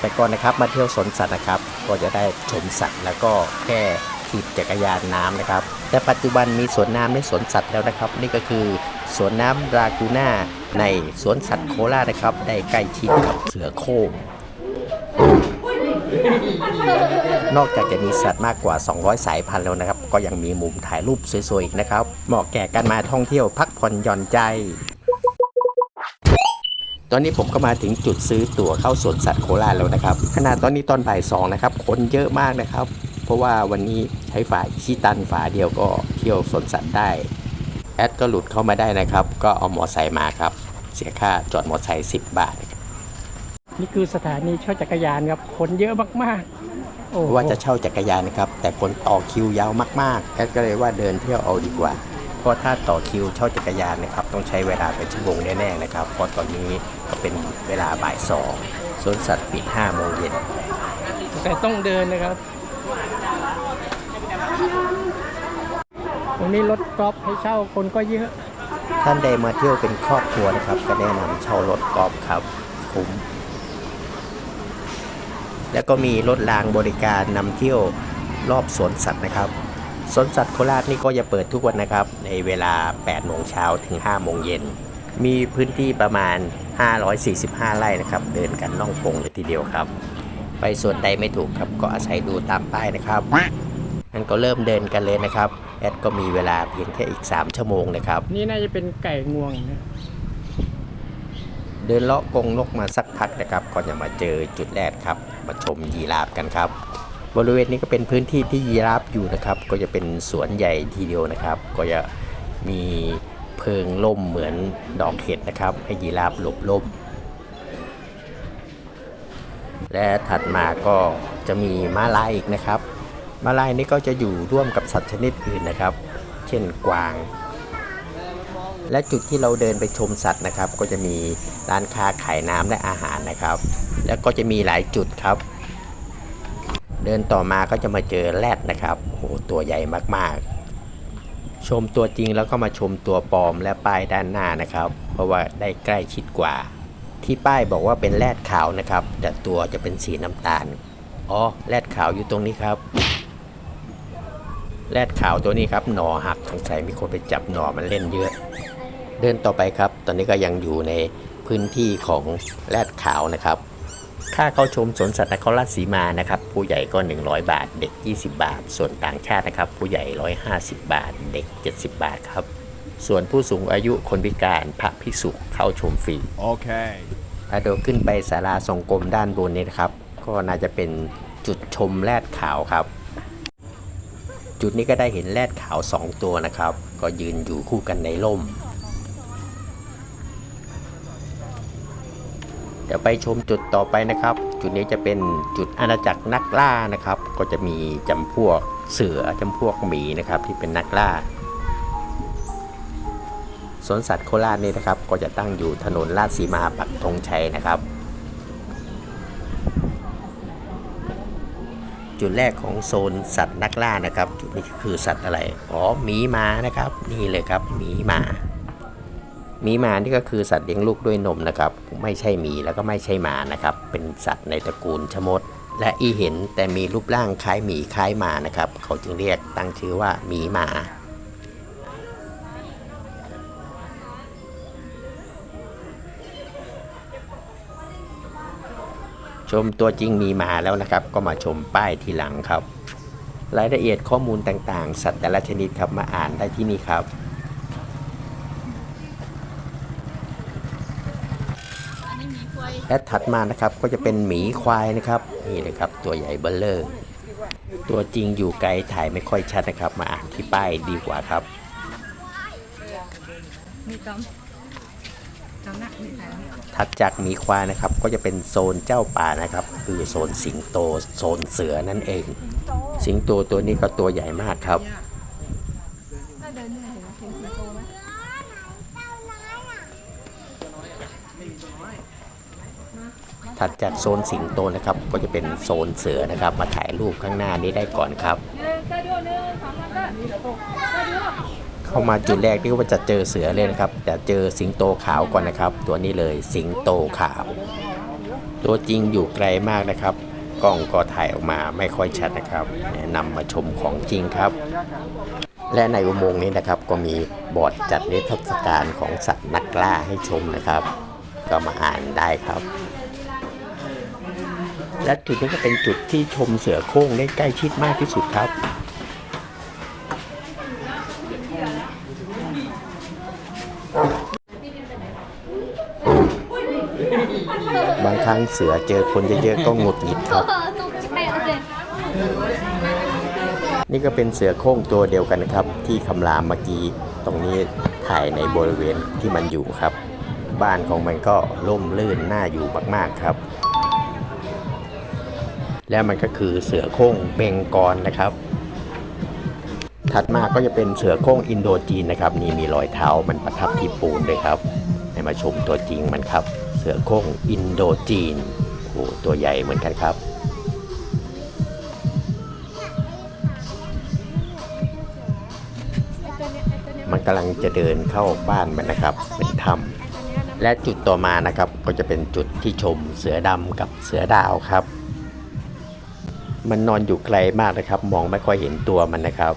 แต่ก่อนนะครับมาเที่ยวสวนสัตว์นะครับ ก็จะได้ชมสัตว์แล้วก็แค่ขี่จักรยานน้ำนะครับ แต่ปัจจุบันมีสวนน้ำในสวนสัตว์แล้วนะครับ นี่ก็คือสวนน้ำรากูน่าในสวนสัตว์โคราชนะครับ ได้ใกล้ชิดกับเสือโคร่งนอกจากจะมีสัตว์มากกว่า 200 สายพันธุ์แล้วนะครับ ก็ยังมีมุมถ่ายรูปสวยๆอีกนะครับ เหมาะแก่การมาท่องเที่ยวพักผ่อนหย่อนใจ ตอนนี้ผมก็มาถึงจุดซื้อตั๋วเข้าสวนสัตว์โคราชแล้วนะครับ ขนาดตอนนี้ตอนบ่ายสองนะครับ คนเยอะมากนะครับ เพราะว่าวันนี้ใช้ฝาชิตันฝาเดียวก็เที่ยวสวนสัตว์ได้ แอดก็หลุดเข้ามาได้นะครับ ก็เอามอไซค์มาครับ เสียค่าจอดมอไซค์10บาท นี่คือสถานีเช่าจักรยานครับ คนเยอะมากๆโอ้โหว่าจะเช่าจักรยานนะครับ แต่คนต่อคิวยาวมากๆ แอดก็เลยว่าเดินเที่ยวเอาดีกว่า เพราะถ้าต่อคิวเช่าจักรยานนะครับต้องใช้เวลาเป็นชั่วโมงแน่ๆนะครับ เพราะตอนนี้ก็เป็นเวลาบ่ายสองสวนสัตว์ปิด5โมงเย็นแต่ต้องเดินนะครับ ตรงนี้รถกอล์ฟให้เช่าคนก็เยอะ ท่านใดมาเที่ยวเป็นครอบครัวนะครับ ก็แนะนำเช่ารถกอล์ฟครับคุ้มแล้วก็มีรถรางบริการนำเที่ยวรอบสวนสัตว์นะครับ สวนสัตว์โคราชนี่ก็จะเปิดทุกวันนะครับ ในเวลา 8 โมงเช้าถึง 5 โมงเย็น มีพื้นที่ประมาณ 545 ไร่นะครับ เดินกันน่องปงเลยทีเดียวครับ ไปส่วนใดไม่ถูกครับ ก็อาศัยดูตามป้ายนะครับงั้นก็เริ่มเดินกันเลยนะครับ แอดก็มีเวลาเพียงแค่อีก 3 ชั่วโมงนะครับ นี่น่าจะเป็นไก่งวงนะเดินเลาะกรงนกมาสักพักนะครับ ก่อนจะมาเจอจุดแรกครับ มาชมยีราฟกันครับ บริเวณนี้ก็เป็นพื้นที่ที่ยีราฟอยู่นะครับ ก็จะเป็นสวนใหญ่ทีเดียวนะครับ ก็จะมีเพิงล่มเหมือนดอกเห็ดนะครับ ให้ยีราฟหลบล่ม และถัดมาก็จะมีม้าลายอีกนะครับม้าลายนี่ก็จะอยู่ร่วมกับสัตว์ชนิดอื่นนะครับ เช่นกวาง และจุดที่เราเดินไปชมสัตว์นะครับ ก็จะมีร้านค้าขายน้ำและอาหารนะครับ แล้วก็จะมีหลายจุดครับ เดินต่อมาก็จะมาเจอแรดนะครับโอ้โหตัวใหญ่มากๆ ชมตัวจริงแล้วก็มาชมตัวปลอมและป้ายด้านหน้านะครับ เพราะว่าได้ใกล้ชิดกว่า ที่ป้ายบอกว่าเป็นแรดขาวนะครับ แต่ตัวจะเป็นสีน้ำตาลอ๋อแรดขาวอยู่ตรงนี้ครับแรดขาวตัวนี้ครับหนอหักสงสัยมีคนไปจับหนอมันเล่นเยอะ เดินต่อไปครับ ตอนนี้ก็ยังอยู่ในพื้นที่ของแรดขาวนะครับ ค่าเข้าชมสวนสัตว์นครราชสีมานะครับผู้ใหญ่ก็ 100 บาท เด็ก 20 บาท ส่วนต่างชาตินะครับ ผู้ใหญ่ 150 บาท เด็ก 70 บาทครับ ส่วนผู้สูงอายุคนพิการพระภิกษุเข้าชมฟรี Okay. อาโดขึ้นไปศาลาทรงกรมด้านบนนี้นะครับ ก็น่าจะเป็นจุดชมแรดขาวครับ จุดนี้ก็ได้เห็นแรดขาว 2 ตัวนะครับ ก็ยืนอยู่คู่กันในร่ม เดี๋ยวไปชมจุดต่อไปนะครับ จุดนี้จะเป็นจุดอาณาจักรนักล่านะครับ ก็จะมีจำพวกเสือจำพวกหมีนะครับที่เป็นนักล่าสวนสัตว์โคราชนี่นะครับ ก็จะตั้งอยู่ถนนลาดสีมาปักธงชัยนะครับ จุดแรกของโซนสัตว์นักล่านะครับ จุดนี้คือสัตว์อะไร อ๋อหมีมานะครับ นี่เลยครับหมีมา มีหมานี่ก็คือสัตว์เลี้ยงลูกด้วยนมนะครับ ไม่ใช่หมีแล้วก็ไม่ใช่หมานะครับ เป็นสัตว์ในตระกูลชะมด และอีเห็นแต่มีรูปร่างคล้ายหมีคล้ายหมานะครับ เขาจึงเรียกตั้งชื่อว่าหมีหมาชมตัวจริงมีมาแล้วนะครับ ก็มาชมป้ายทีหลังครับ รายละเอียดข้อมูลต่างๆ สัตว์แต่ละชนิดครับมาอ่านได้ที่นี่ครับ และถัดมานะครับก็จะเป็นหมีควายนะครับนี่เลยครับตัวใหญ่เบลเลอร์ตัวจริงอยู่ไกลถ่ายไม่ค่อยชัดนะครับ มาอ่านที่ป้ายดีกว่าครับมีกอมกอมนะมีใครอะถัดจากหมีควายนะครับ ก็จะเป็นโซนเจ้าป่านะครับ คือโซนสิงโตโซนเสือนั่นเอง สิงโตตัวนี้ก็ตัวใหญ่มากครับ ถ้าเดินเนี่ยเห็นเห็นสิงโตไหม ถัดจากโซนสิงโตนะครับ ก็จะเป็นโซนเสือนะครับ มาถ่ายรูปข้างหน้านี้ได้ก่อนครับ เข้ามาจุดแรกนี่ว่าจะเจอเสือเลยนะครับ แต่เจอสิงโตขาวก่อนนะครับ ตัวนี้เลยสิงโตขาว ตัวจริงอยู่ไกลมากนะครับกล้องก็ถ่ายออกมาไม่ค่อยชัดนะครับแนะนำมาชมของจริงครับ และในอุโมงค์นี้นะครับ ก็มีบอร์ดจัดนิทรรศการของสัตว์นักล่าให้ชมนะครับ ก็มาอ่านได้ครับ และจุดนี้ก็เป็นจุดที่ชมเสือโคร่งได้ใกล้ชิดมากที่สุดครับบางครั้งเสือเจอคนเยอะๆก็หงุดหงิดครับ นี่ก็เป็นเสือโคร่งตัวเดียวกันนะครับ ที่คำรามเมื่อกี้ตรงนี้ถ่ายในบริเวณที่มันอยู่ครับ บ้านของมันก็ล่มลื่นน่าอยู่มากๆครับ และมันก็คือเสือโคร่งเบงกอลนะครับ ถัดมาก็จะเป็นเสือโคร่งอินโดจีนนะครับนี่มีรอยเท้ามันประทับที่ปูนเลยครับ ให้มาชมตัวจริงมันครับ เสือโคร่งอินโดจีนโอ้ตัวใหญ่เหมือนกันครับมันกำลังจะเดินเข้าบ้านมันนะครับ เป็นถ้ำและจุดต่อมานะครับก็จะเป็นจุดที่ชมเสือดำกับเสือดาวครับ มันนอนอยู่ไกลมากนะครับ มองไม่ค่อยเห็นตัวมันนะครับ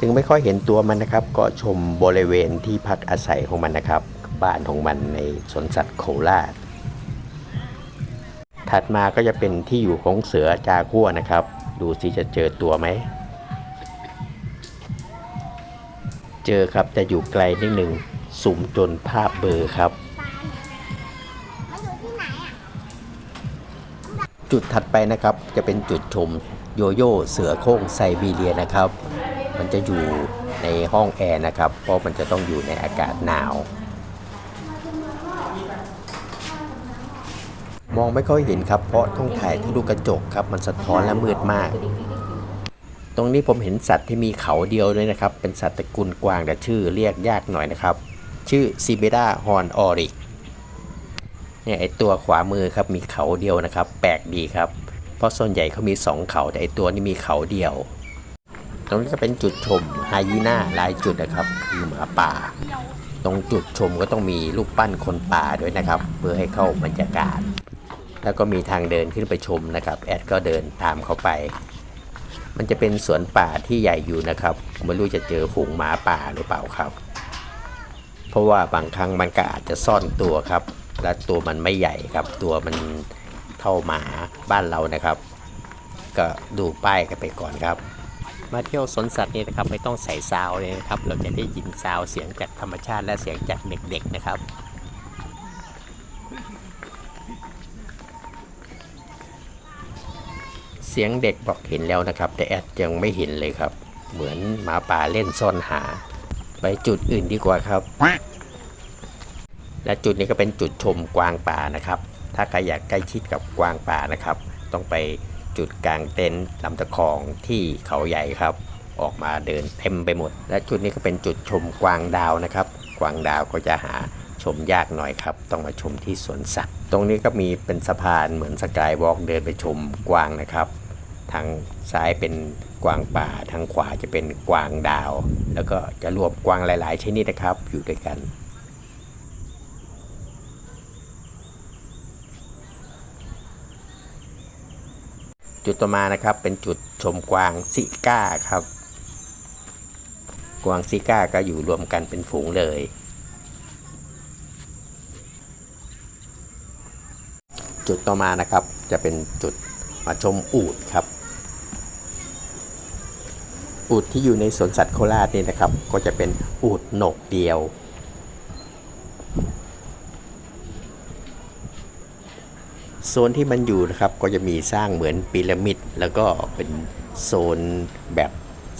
ถึงไม่ค่อยเห็นตัวมันนะครับ ก็ชมบริเวณที่พักอาศัยของมันนะครับ บ้านของมันในสวนสัตว์โคราช ถัดมาก็จะเป็นที่อยู่ของเสือจากัวนะครับ ดูสิจะเจอตัวไหม เจอครับแต่อยู่ไกลนิดหนึ่งสุ่มจนภาพเบลอร์ครับ จุดถัดไปนะครับ จะเป็นจุดชมโยโย่เสือโคร่งไซบีเรียนะครับ มันจะอยู่ในห้องแอร์นะครับ เพราะมันจะต้องอยู่ในอากาศหนาว มองไม่ค่อยเห็นครับ เพราะต้องถ่ายที่ลูกกระจกครับ มันสะท้อนและมืดมาก ตรงนี้ผมเห็นสัตว์ที่มีเขาเดียวเลยนะครับ เป็นสัตว์ตระกูลกวางแต่ชื่อเรียกยากหน่อยนะครับ ชื่อซิเบดาฮอนออริก เนี่ยไอตัวขวามือครับมีเขาเดียวนะครับ แปลกดีครับ เพราะส่วนใหญ่เขามี 2 เขาแต่ไอตัวนี้มีเขาเดียว ตรงนี้ก็เป็นจุดชมไฮยีน่าลายจุดนะครับ คือหมาป่า ตรงจุดชมก็ต้องมีรูปปั้นคนป่าด้วยนะครับ เพื่อให้เข้าบรรยากาศ แล้วก็มีทางเดินขึ้นไปชมนะครับ แอดก็เดินตามเขาไป มันจะเป็นสวนป่าที่ใหญ่อยู่นะครับไม่รู้จะเจอฝูงหมาป่าหรือเปล่าครับ เพราะว่าบางครั้งมันก็อาจจะซ่อนตัวครับ และตัวมันไม่ใหญ่ครับ ตัวมันเท่าหมาบ้านเรานะครับ ก็ดูป้ายกันไปก่อนครับ มาเที่ยวสวนสัตว์นี่นะครับไม่ต้องใส่ซาวเลยนะครับ เราจะได้ยินซาวเสียงจากธรรมชาติและเสียงจากเด็กๆนะครับเสียงเด็กบอกเห็นแล้วนะครับ แต่แอดยังไม่เห็นเลยครับ เหมือนหมาป่าเล่นซ่อนหา ไปจุดอื่นดีกว่าครับ และจุดนี้ก็เป็นจุดชมกวางป่านะครับ ถ้าใครอยากใกล้ชิดกับกวางป่านะครับ ต้องไปจุดกลางเต็นท์ลำตะคองที่เขาใหญ่ครับ ออกมาเดินเต็มไปหมด และจุดนี้ก็เป็นจุดชมกวางดาวนะครับ กวางดาวก็จะหาชมยากหน่อยครับ ต้องมาชมที่สวนสัตว์ ตรงนี้ก็มีเป็นสะพานเหมือนสกายวอล์กเดินไปชมกวางนะครับ ทางซ้ายเป็นกวางป่า ทางขวาจะเป็นกวางดาว แล้วก็จะรวมกวางหลาย ๆ ชนิดนะครับ อยู่ด้วยกัน จุดต่อมานะครับเป็นจุดชมกวางซิก้าครับ กวางซิก้าก็อยู่รวมกันเป็นฝูงเลย จุดต่อมานะครับจะเป็นจุดมาชมอูดครับ อูดที่อยู่ในสวนสัตว์โคราชนี่นะครับ ก็จะเป็นอูดโหนกเดียว โซนที่มันอยู่นะครับก็จะมีสร้างเหมือนพีระมิด แล้วก็เป็นโซนแบบ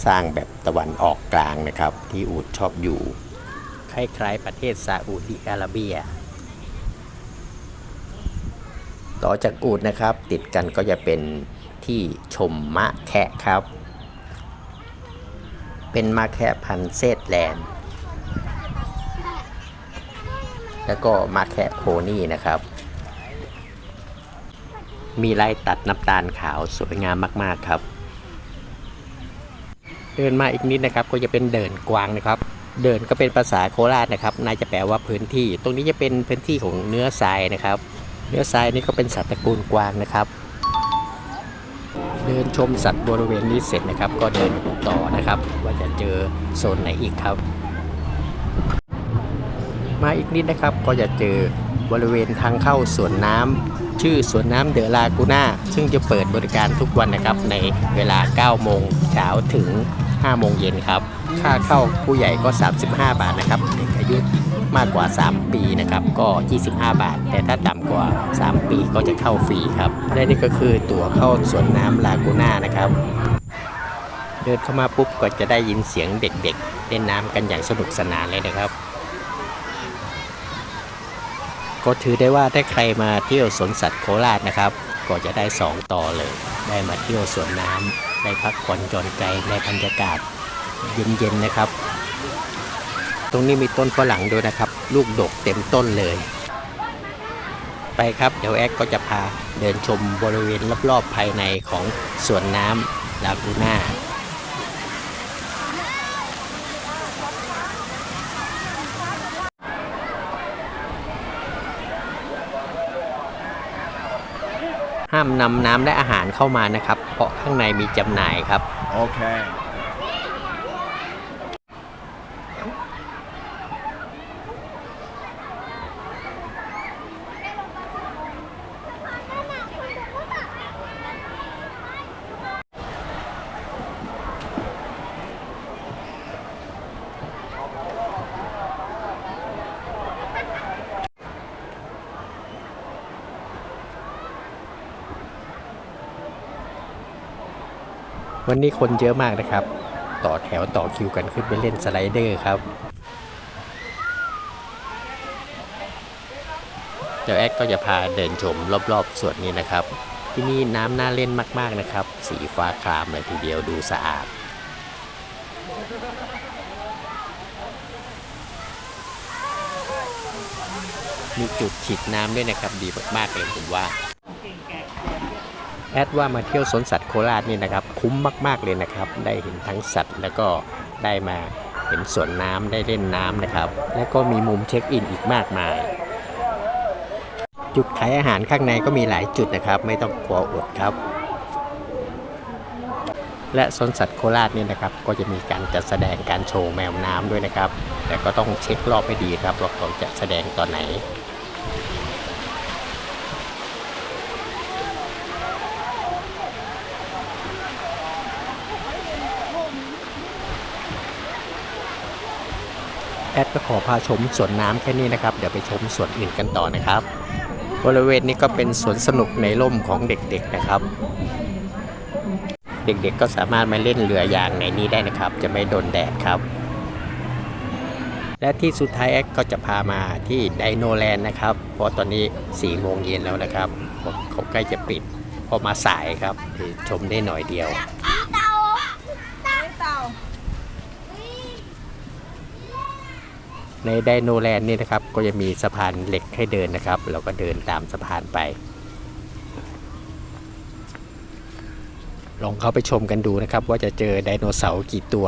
สร้างแบบตะวันออกกลางนะครับ ที่อูดชอบอยู่ คล้ายๆประเทศซาอุดิอาระเบีย ต่อจากอูดนะครับ ติดกันก็จะเป็นที่ชมมะแคะครับ เป็นมะแคะพันเซตแลนด์ แล้วก็มะแคะโพนี่นะครับ มีลายตัดน้ำตาลขาวสวยงามมาก ๆ ครับ เดินมาอีกนิดนะครับก็จะเป็นเดินกวางนะครับ เดินก็เป็นภาษาโคราชนะครับน่าจะแปลว่าพื้นที่ ตรงนี้จะเป็นพื้นที่ของเนื้อทรายนะครับเลี้ยวซ้ายนี่ก็เป็นสัตว์ตระกูลกวางนะครับ เดินชมสัตว์บริเวณนี้เสร็จนะครับ ก็เดินต่อนะครับ ว่าจะเจอโซนไหนอีกครับ มาอีกนิดนะครับก็จะเจอบริเวณทางเข้าสวนน้ำ ชื่อสวนน้ำเดอลากูน่าซึ่งจะเปิดบริการทุกวันนะครับในเวลา 9 โมงเช้าถึง 5 โมงเย็นครับ ค่าเข้าผู้ใหญ่ก็ 35 บาทนะครับเด็กอายุมากกว่า 3 ปีนะครับก็ 25 บาท แต่ถ้าต่ำกว่า 3 ปีก็จะเข้าฟรีครับและนี่ก็คือตั๋วเข้าสวนน้ำลากูน่านะครับ เดินเข้ามาปุ๊บก็จะได้ยินเสียงเด็กๆเล่นน้ำกันอย่างสนุกสนานเลยนะครับ ก็ถือได้ว่าถ้าใครมาเที่ยวสวนสัตว์โคราชนะครับ ก็จะได้ 2 ต่อเลย ได้มาเที่ยวสวนน้ำได้พักผ่อนหย่อนใจในบรรยากาศเย็นๆนะครับ ตรงนี้มีต้นฝรั่งด้วยนะครับ ลูกดกเต็มต้นเลย ไปครับเดี๋ยวแอดก็จะพาเดินชมบริเวณรอบๆภายในของสวนน้ำลากูน่า ห้ามนำน้ำและอาหารเข้ามานะครับ เพราะข้างในมีจำหน่ายครับ โอเค วันนี้คนเยอะมากนะครับ ต่อแถวต่อคิวกันขึ้นไปเล่นสไลเดอร์ครับ เดี๋ยวแอดก็จะพาเดินชมรอบๆส่วนนี้นะครับ ที่นี่น้ำน่าเล่นมากๆนะครับ สีฟ้าครามเลยทีเดียวดูสะอาดมีจุดฉีดน้ำด้วยนะครับ ดีมากๆเลยผมว่า แอดว่ามาเที่ยวสวนสัตว์โคราชนี่นะครับ คุ้มมาก ๆเลยนะครับ ได้เห็นทั้งสัตว์แล้วก็ได้มาเห็นสวนน้ำได้เล่นน้ำนะครับ แล้วก็มีมุมเช็คอินอีกมากมาย จุดขายอาหารข้างในก็มีหลายจุดนะครับ ไม่ต้องกลัวอดครับ และสวนสัตว์โคราชนี่นะครับก็จะมีการจัดแสดงการโชว์แมวน้ำด้วยนะครับ แต่ก็ต้องเช็ครอบให้ดีครับว่าเขาจะแสดงตอนไหน แอดก็ขอพาชมสวนน้ำแค่นี้นะครับ เดี๋ยวไปชมสวนอื่นกันต่อนะครับ บริเวณนี้ก็เป็นสวนสนุกในร่มของเด็กๆนะครับ เด็กๆก็สามารถมาเล่นเรือยางในนี้ได้นะครับ จะไม่โดนแดดครับ และที่สุดท้ายแอดก็จะพามาที่ไดโนแลนด์นะครับ เพราะตอนนี้4โมงเย็นแล้วนะครับเขาใกล้จะปิดพราะมาสายครับชมได้หน่อยเดียว เต่า ในไดโนแลนด์นี่นะครับ ก็จะมีสะพานเหล็กให้เดินนะครับ เราก็เดินตามสะพานไป ลองเข้าไปชมกันดูนะครับ ว่าจะเจอไดโนเสาร์กี่ตัว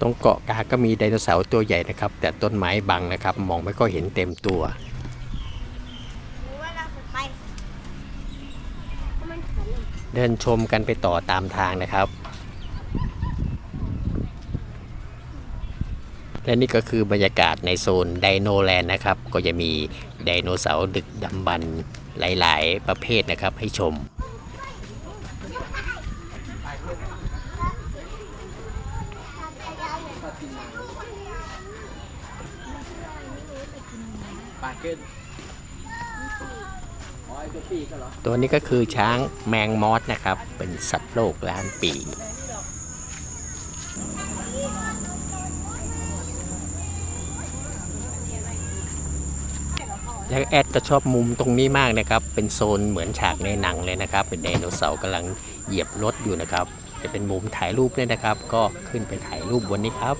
ตรงเกาะกาก็มีไดโนเสาร์ตัวใหญ่นะครับ แต่ต้นไม้บังนะครับ มองไม่ก็เห็นเต็มตัว เดินชมกันไปต่อตามทางนะครับ และนี่ก็คือบรรยากาศในโซนไดโนแลนด์นะครับ ก็จะมีไดโนเสาร์ดึกดำบรรหลาย ๆ ประเภทนะครับให้ชม ตัวนี้ก็คือช้างแมงมอสนะครับ เป็นสัตว์โลกล้านปี แล้วแอดก็ชอบมุมตรงนี้มากนะครับ เป็นโซนเหมือนฉากในหนังเลยนะครับ เป็นไดโนเสาร์กำลังเหยียบรถอยู่นะครับ จะเป็นมุมถ่ายรูปเลยนะครับ ก็ขึ้นไปถ่ายรูปบนนี้ครับ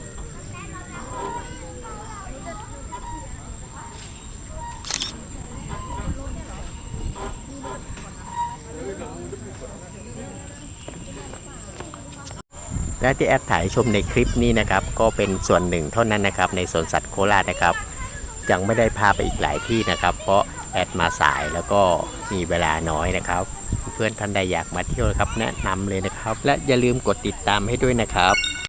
และที่แอดถ่ายชมในคลิปนี้นะครับ ก็เป็นส่วนหนึ่งเท่านั้นนะครับ ในสวนสัตว์โคราชนะครับ ยังไม่ได้พาไปอีกหลายที่นะครับ เพราะแอดมาสายแล้วก็มีเวลาน้อยนะครับ เพื่อนท่านใดอยากมาเที่ยวนะครับ แนะนำเลยนะครับ และอย่าลืมกดติดตามให้ด้วยนะครับ